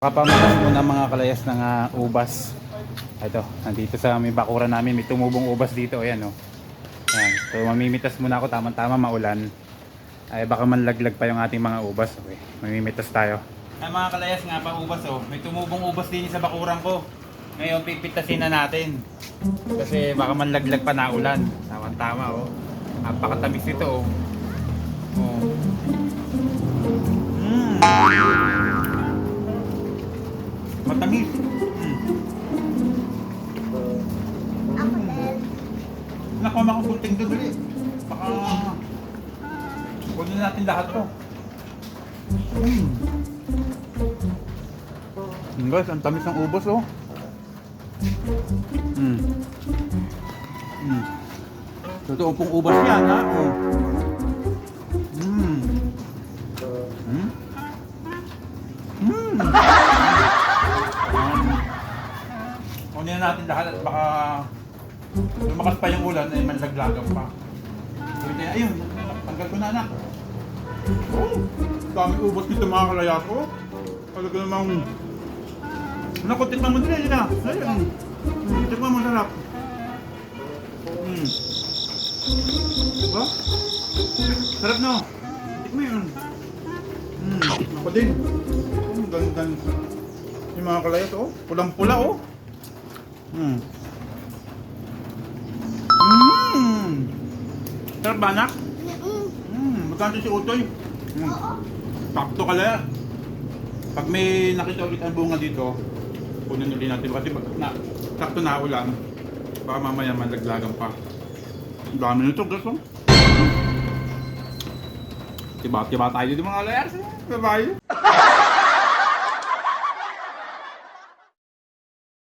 Kapamatas muna mga kalayas ng ah, ubas. Ito, nandito sa may bakuran namin, may tumubong ubas dito, ayan oh. Ayan. So mamimitas muna ako, tamang-tama maulan. Ay baka manlaglag pa yung ating mga ubas. Okay, mamimitas tayo. Ay mga kalayas nga pa ubas oh, may tumubong ubas din sa bakuran ko. Ngayon pipitasin na natin. Kasi baka manlaglag pa na ulan. Tama-tama oh. Napakatamis ito oh. Oh. Matamis. Mm. Ako din. Naku, makapunting doon ulit. Baka... Kunin natin lahat to. Mm. Guys, ang tamis ng ubos oh. Mm. Mm. Totoo pong ubos yan ha. Oh. Mm. Mm. Mm. Na natin lahat at baka lumakas pa yung ulan ay manlaglagan pa. Sabi niya, ayun, tanggal ko na anak. Oh, dami ubos nito mga kalaya ko. Talaga namang... Naku, tikman mo din yun na. Ayun. Mm, Tikman mo, sarap. Mm. Diba? Sarap no? Tikman yun. Mm. Ako din. Mm, ganda. Yung mga kalayat, oh. Pulang-pula, oh. Mm. Mmm! Sarap ba anak? Mm. Mmm, magkano si Utoy? Mm. Sakto ka lang. Pag may nakita ulit ang bunga dito, kunin ulit natin kasi pag na, sakto na ulan, baka mamaya malaglagan pa. Ang dami nito, guys. Oh. Tiba-tiba tayo dito mga layas. Bye-bye.